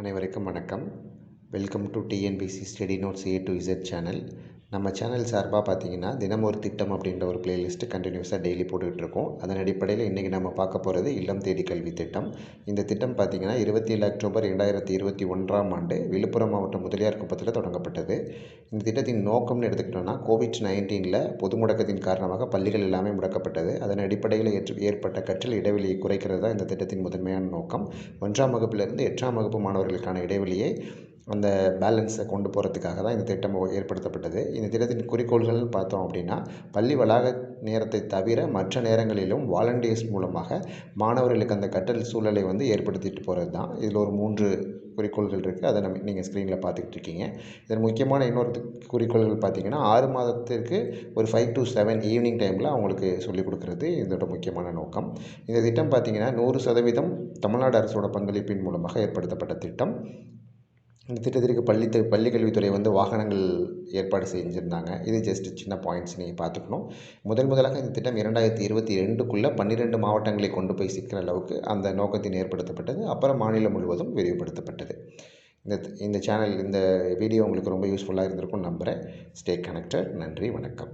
அனைவருக்கும் வணக்கம். Welcome to TNPSC study notes A to Z channel நம்ம சேனல் சார்பாக பார்த்தீங்கன்னா தினம் ஒரு திட்டம் அப்படின்ற ஒரு பிளேலிஸ்ட்டு கண்டினியூஸாக டெய்லி போட்டுட்ருக்கோம் அதன் அடிப்படையில் இன்றைக்கி நம்ம பார்க்க போகிறது இல்லம் தேடி கல்வி திட்டம். இந்த திட்டம் பார்த்திங்கன்னா இருபத்தி ஏழு அக்டோபர் ரெண்டாயிரத்தி இருபத்தி ஒன்றாம் ஆண்டு விழுப்புரம் மாவட்டம் முதலியார் குப்பத்தில் தொடங்கப்பட்டது. இந்த திட்டத்தின் நோக்கம்னு எடுத்துக்கிட்டோம்னா கோவிட் நைன்டீனில் பொது முடக்கத்தின் காரணமாக பள்ளிகள் எல்லாமே முடக்கப்பட்டது. அதன் அடிப்படையில் ஏற்று ஏற்பட்ட கற்றல் இடைவெளியை குறைக்கிறது தான் இந்த திட்டத்தின் முதன்மையான நோக்கம். ஒன்றாம் வகுப்பிலிருந்து எட்டாம் வகுப்பு மாணவர்களுக்கான இடைவெளியை அந்த பேலன்ஸை கொண்டு போகிறதுக்காக தான் இந்த திட்டம் ஏற்படுத்தப்பட்டது. இந்த திட்டத்தின் குறிக்கோள்கள்னு பார்த்தோம் அப்படின்னா பள்ளி வளாக நேரத்தை தவிர மற்ற நேரங்களிலும் வாலண்டியர்ஸ் மூலமாக மாணவர்களுக்கு அந்த கற்றல் சூழலை வந்து ஏற்படுத்திட்டு போகிறது தான் இதில் ஒரு மூன்று குறிக்கோள்கள் இருக்குது அதை நம்ம நீங்கள் ஸ்க்ரீனில் பார்த்துக்கிட்டு இருக்கீங்க. இதில் முக்கியமான இன்னொரு குறிக்கோள்கள் பார்த்தீங்கன்னா ஆறு மாதத்திற்கு ஒரு ஃபைவ் டு செவன் ஈவினிங் டைமில் அவங்களுக்கு சொல்லிக் கொடுக்குறது. இதோட முக்கியமான நோக்கம். இந்த திட்டம் பார்த்திங்கன்னா நூறு சதவீதம் தமிழ்நாடு அரசோட பங்களிப்பின் மூலமாக ஏற்படுத்தப்பட்ட திட்டம். இந்த திட்டத்திற்கு பள்ளி பள்ளி கல்வித்துறை வந்து வாகனங்கள் ஏற்பாடு செஞ்சுருந்தாங்க. இது ஜஸ்ட் சின்ன பாயிண்ட்ஸ் நீங்கள் பார்த்துக்கணும். முதல் முதலாக இந்த திட்டம் இரண்டாயிரத்தி இருபத்தி ரெண்டுக்குள்ளே பன்னிரெண்டு மாவட்டங்களை கொண்டு போய் சிக்கிற அளவுக்கு அந்த நோக்கத்தின் ஏற்படுத்தப்பட்டது. அப்புறம் மாநிலம் முழுவதும் விரிவுபடுத்தப்பட்டது. இந்த இந்த சேனல் இந்த வீடியோ உங்களுக்கு ரொம்ப யூஸ்ஃபுல்லாக இருந்திருக்கும்னு நம்புகிறேன் ஸ்டே கனெக்டட் நன்றி வணக்கம்.